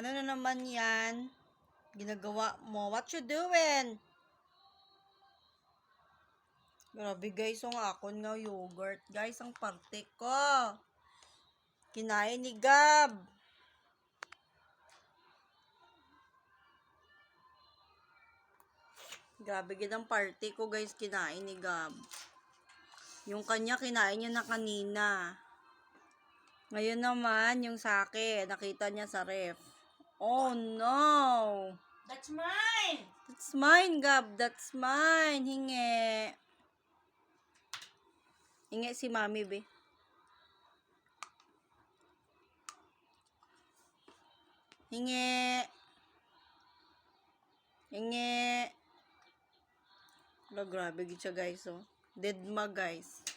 Ano na naman yan? Ginagawa mo. What you doing? Grabe guys, ang akon nga yogurt. Guys, ang parte ko. Kinain ni Gab. Grabe gid ang party ko guys, kinain ni Gab. Yung kanya, kinain niya na kanina. Ngayon naman, yung sa akin, nakita niya sa ref. Oh no! That's mine! That's mine, Gab. That's mine. Hingi. Hingi si Mami, be. Hingi. Hingi. Wala, grabe siya, guys, oh. Dead ma, guys.